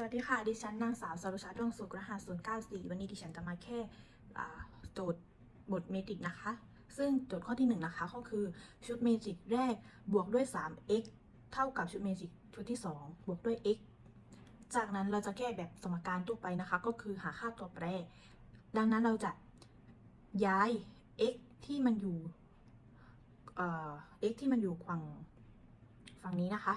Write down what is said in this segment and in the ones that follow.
สวัสดีค่ะ ดิฉันนางสาวสรุชาดวงสุขรหัส094 วันนี้ดิฉันจะมาแค่โจทย์บทเมตริกนะคะ ซึ่งโจทย์ข้อที่ 1 นะคะ ก็คือชุดเมตริกแรกบวกด้วย 3x เท่ากับชุดเมตริกชุดที่ 2 บวกด้วย x จากนั้นเราจะแก้แบบสมการทั่วไปนะคะ ก็คือหาค่าตัวแปร ดังนั้นเราจะย้าย x ที่มันอยู่เอ่อ x ที่มันอยู่ฝั่งฝั่งนี้นะคะ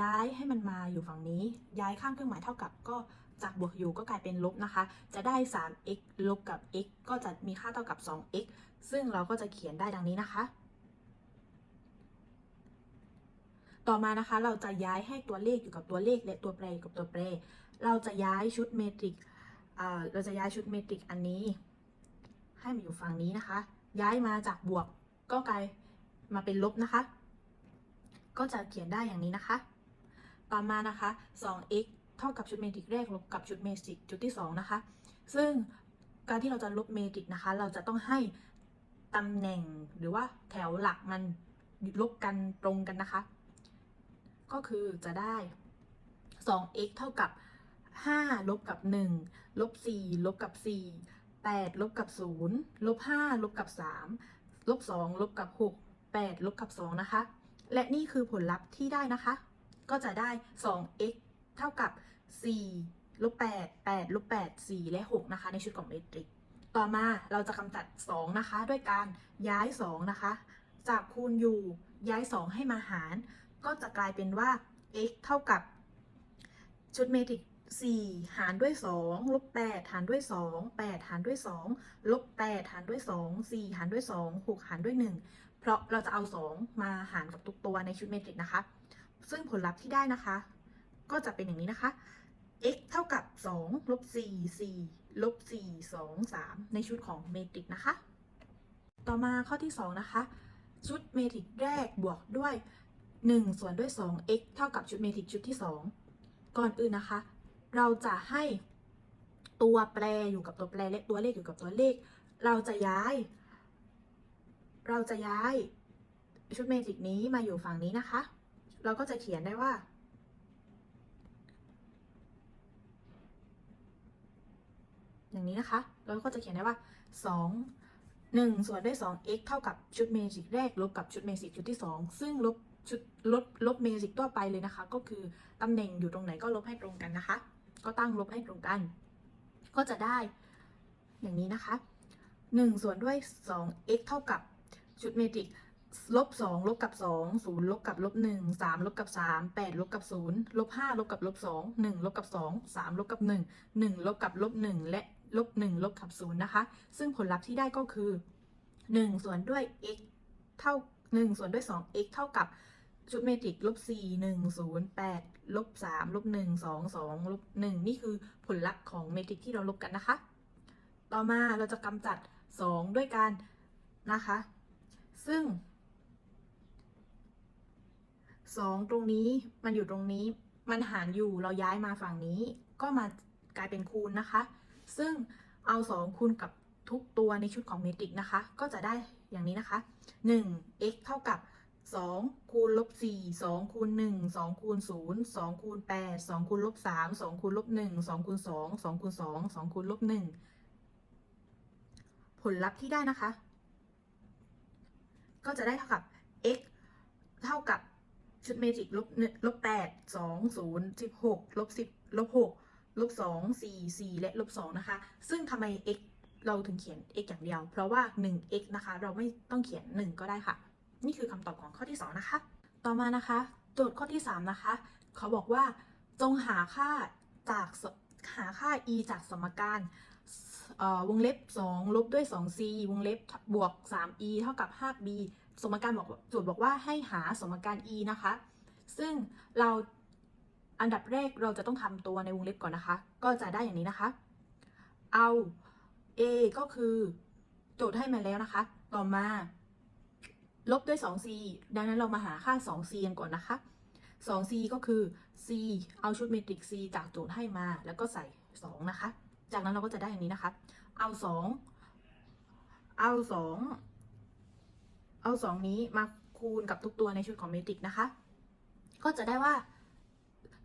ย้ายให้มันมาอยู่ฝั่งนี้ ย้ายข้างเครื่องหมายเท่ากับก็จากบวกอยู่ก็กลายเป็นลบนะคะ จะได้ 3x ลบกับ x ก็จะมีค่าเท่ากับ 2x ซึ่งเราก็จะเขียนได้ดังนี้นะคะ ต่อมานะคะเราจะย้ายให้ตัวเลขอยู่กับตัวเลขและตัวแปรอยู่กับตัวแปร เราจะย้ายชุดเมตริกเราจะย้ายชุดเมตริกอันนี้ ให้มาอยู่ฝั่งนี้นะคะ ย้ายมาจากบวกก็กลายมาเป็นลบนะคะ ก็จะเขียนได้อย่างนี้นะคะ ต่อมานะคะ 2x เท่ากับชุดเมตริกแรกลบกับชุดเมตริกชุดที่ 2 นะคะ ซึ่งการที่เราจะลบเมตริกนะคะ เราจะต้องให้ตำแหน่งหรือว่าแถวหลักมันลบกันตรงกันนะคะ ก็คือจะได้ 2x เท่ากับ 5 ลบกับ 1 ลบ 4 ลบกับ 4 8 ลบกับ 0 ลบ 5 ลบกับ 3 ลบ 2 ลบกับ 6 8 ลบกับ 2 นะคะ และนี่คือผลลัพธ์ที่ได้นะคะ ก็จะได้ 2x เท่ากับ 4 ลบ 8 8 ลบ 8 4 และ 6 นะคะ ในชุดของเมตริก ต่อมาเราจะกำจัด 2 นะคะ ด้วยการย้าย 2 นะคะ จากคูณอยู่ย้าย 2 ให้มาหาร ก็จะกลายเป็นว่า x เท่ากับ ชุดเมตริก4 หารด้วย 2 ลบ 8 หารด้วย 2 8 หารด้วย 2 ลบ 8 หารด้วย 2 4 หารด้วย 2 6 หารด้วย 1 เพราะเราจะเอา 2 มาหารกับทุกตัวในชุดเมตริกนะคะ ซึ่งผลลัพธ์ที่ได้นะคะ ก็จะเป็นอย่างนี้นะคะ x เท่ากับ 2 ลบ 4 4 ลบ 4 2 3 ในชุดของเมตริกนะคะ ต่อมาข้อที่ 2 นะคะ ชุดเมตริกแรกบวกด้วย 1 ส่วนด้วย 2x เท่ากับชุดเมตริกชุดที่ 2 ก่อนอื่นนะคะ เราจะให้ตัวแปรอยู่กับตัวแปรและตัวเลขอยู่กับตัวเลข เราจะย้าย เราจะย้ายชุดเมตริกนี้มาอยู่ฝั่งนี้นะคะ เราก็จะเขียนได้ว่า อย่างนี้นะคะ เราก็จะเขียนได้ว่า 2 1 ส่วนด้วย 2x เท่ากับชุดเมจิกแรก ลบกับชุดเมจิกชุดที่ 2 ซึ่งลบชุดลบลบเมจิกตัวไปเลยนะคะ ก็คือตำแหน่งอยู่ตรงไหนก็ลบให้ตรงกันนะคะ ก็ตั้งลบให้ตรงกัน ก็จะได้ อย่างนี้นะคะ 1 ส่วนด้วย 2x เท่ากับชุดเมตริก ลบสองลบกับสองศูนย์ลบกับลบหนึ่งสามลบกับสามแปดลบกับศูนย์ลบห้าลบกับลบสองหนึ่งลบกับสองสามลบกับหนึ่งหนึ่งลบกับลบหนึ่งและลบหนึ่งลบกับศูนย์นะคะ ซึ่งผลลัพธ์ที่ได้ก็คือหนึ่งส่วนด้วย x เท่าหนึ่งส่วนด้วยสอง x เท่ากับชุดเมตริกลบสี่หนึ่งศูนย์แปดลบสามลบหนึ่งสองสองลบหนึ่งนี่คือผลลัพธ์ของเมตริกที่เราลบกันนะคะ ต่อมาเราจะกำจัดสองด้วยการนะคะ ซึ่ง 2ตรงนี้มันอยู่ตรงนี้ มันหารอยู่เราย้ายมาฝั่งนี้ ก็มากลายเป็นคูณนะคะ ซึ่งเอา 2 คูณกับทุกตัวในชุดของเมตริกนะคะ ก็จะได้อย่างนี้นะคะ 1 x เท่ากับ 2 คูณลบ4 2คูณ1 2คูณ0 2คูณ8 2คูณลบ3 2คูณลบ1 2คูณ2 2คูณ2 2คูณลบ1ผลลัพธ์ที่ได้นะคะ ก็จะได้เท่ากับ x เท่ากับ ชุดเมตริกลบลบแปดสองศูนย์สิบหกลบสิบลบหกลบสองสี่สี่และลบสองนะคะ ซึ่งทำไม x เราถึงเขียน x อย่างเดียว เพราะว่า 1x นะคะ เราไม่ต้องเขียน 1 ก็ได้ค่ะ นี่คือคำตอบของข้อที่ 2 นะคะ ต่อมานะคะ โจทย์ข้อที่ 3 นะคะ เขาบอกว่า จงหาค่าจากหาค่า e จากสมการวงเล็บ 2 ลบด้วย 2c วงเล็บบวก 3e เท่ากับ 5b สมการบอกโจทย์บอกว่าให้หาสมการ e นะคะ ซึ่งเราอันดับแรกเราจะต้องทำตัวในวงเล็บก่อนนะคะ ก็จะได้อย่างนี้นะคะ เอา a ก็คือโจทย์ให้มาแล้วนะคะ ต่อมา ลบด้วย 2c ดังนั้นเรามาหาค่า 2c กันก่อนนะคะ 2c ก็คือ c เอาชุดเมตริก c จากโจทย์ให้มา แล้วก็ใส่ 2 นะคะ จากนั้นเราก็จะได้อย่างนี้นะคะ เอา 2 เอา 2 เอา 2 นี้มาคูณกับทุกตัวในชุดของเมตริกนะคะ ก็จะได้ว่า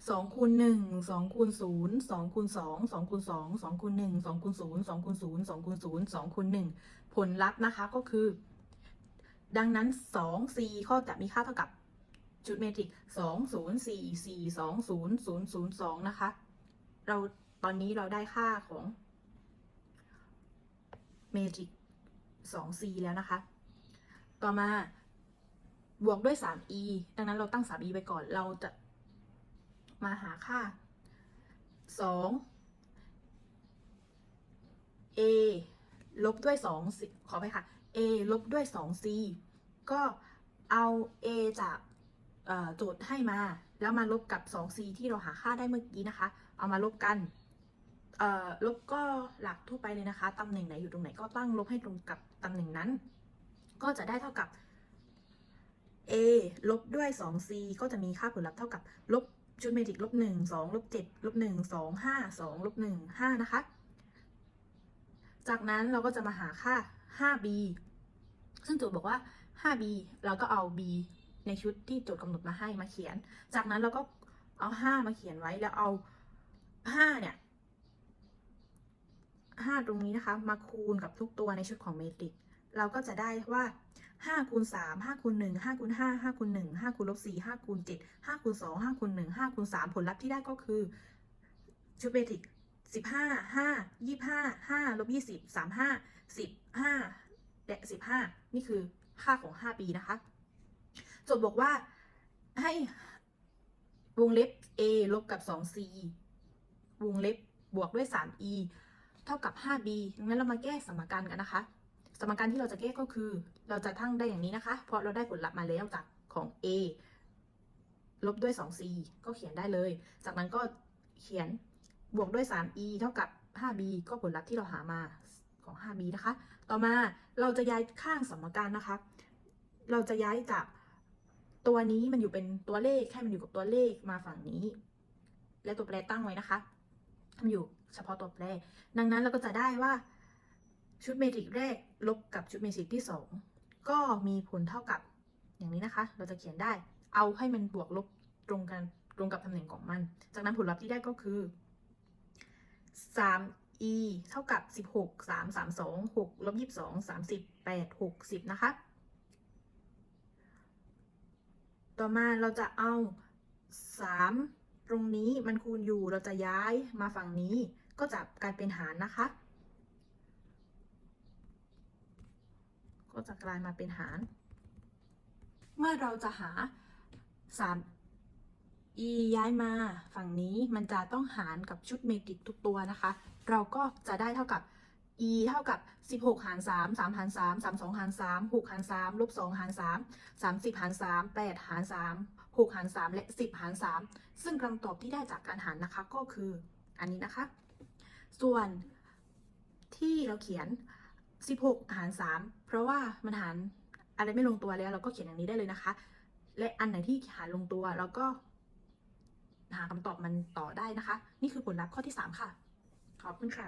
สองคูณหนึ่งสองคูณศูนย์สองคูณสองสองคูณสองสองคูณหนึ่งสองคูณศูนย์สองคูณศูนย์สองคูณศูนย์สองคูณหนึ่งผลลัพธ์นะคะก็คือ ดังนั้นสอง c ก็จะมีค่าเท่ากับชุดเมตริกสองศูนย์สี่สี่สองศูนย์ศูนย์ศูนย์สองนะคะ เราตอนนี้เราได้ค่าของเมตริกสอง c แล้วนะคะ ต่อมาบวกด้วย 3e ดังนั้นเราตั้ง 3e ไปก่อน เราจะมาหาค่า 2 a ลบด้วย2 c ขอไปค่ะ a ลบด้วย 2c ก็เอา a จากโจทย์ให้มา แล้วมาลบกับ 2c ที่เราหาค่าได้เมื่อกี้นะคะ เอามาลบกันลบก็หลักทั่วไปเลยนะคะ ตำแหน่งไหนอยู่ตรงไหนก็ตั้งลบให้ตรงกับตำแหน่งนั้น ก็จะได้เท่ากับ a ลบด้วย 2c ก็จะมีค่าผลลัพธ์เท่ากับ ลบชุดเมตริกลบ1 2ลบ7ลบ1 2 5 2ลบ1 5 นะคะ จากนั้นเราก็จะมาหาค่า 5b ซึ่งโจทย์บอกว่า 5b เราก็เอา b ในชุดที่โจทย์กำหนดมาให้มาเขียน จากนั้นเราก็เอา 5 มาเขียนไว้แล้วเอา 5 เนี่ย 5 ตรงนี้นะคะ มาคูณกับทุกตัวในชุดของเมตริก เราก็จะได้ว่า5คูณ3 5คูณ1 5คูณ5 5คูณ1 5คูณลบ4 5คูณ7 5คูณ2 5คูณ1 5คูณ3ผลลัพธ์ที่ได้ก็คือชุดเมตริก15 5 25 5ลบ20 35 15และ15 นี่คือค่าของ 5 ปีนะคะโจทย์บอกว่าให้วงเล็บ a ลบกับ 2c วงเล็บบวกด้วย 3e เท่ากับ 5b งั้นเรามาแก้สมการกันนะคะ สมการที่เราจะแก้ก็คือ เราจะทั้งได้อย่างนี้นะคะ เพราะเราได้ผลลัพธ์มาแล้วจากของ a ลบด้วย 2c ก็เขียนได้เลย จากนั้นก็เขียนบวกด้วย 3e เท่ากับ 5b ก็ผลลัพธ์ที่เราหามาของ 5b นะคะ ต่อมาเราจะย้ายข้างสมการนะคะ เราจะย้ายจากตัวนี้มันอยู่เป็นตัวเลข ให้มันอยู่กับตัวเลขมาฝั่งนี้ และตัวแปรตั้งไว้นะคะ มันอยู่เฉพาะตัวแปร ดังนั้นเราก็จะได้ว่า ชุดเมตริกแรกลบกับชุดเมตริกที่ 2 ก็มีผลเท่ากับอย่างนี้นะคะ เราจะเขียนได้ เอาให้มันบวกลบตรงกันตรงกับตำแหน่งของมัน จากนั้นผลลัพธ์ที่ได้ก็คือ 3e เท่ากับ 16 3 3 2 6ลบ22 30 8 60 นะคะ ต่อมาเราจะเอา 3 ตรงนี้มันคูณอยู่ เราจะย้ายมาฝั่งนี้ ก็จะกลายเป็นหารนะคะ ก็จะกลายมาเป็นหาร เมื่อเราจะหา3 e ย้ายมาฝั่งนี้มันจะต้องหารกับชุดเมตริกทุกตัวนะคะ เราก็จะได้เท่ากับ e เท่ากับ 16 หาร 3 3 หาร 3 32 หาร 3 6 หาร 3 ลบ 2 หาร 3 30 หาร 3 8 หาร 3 6 หาร 3 และ 10 หาร 3 ซึ่งคำตอบที่ได้จากการหารนะคะก็คืออันนี้นะคะ ส่วนที่เราเขียน 16 หาร 3 เพราะว่ามันหารอะไรไม่ลงตัวแล้ว เราก็เขียนอย่างนี้ได้เลยนะคะ และอันไหนที่หารลงตัวเราก็ หาคำตอบมันต่อได้นะคะ นี่คือผลลัพธ์ข้อที่ 3 ค่ะ ขอบคุณค่ะ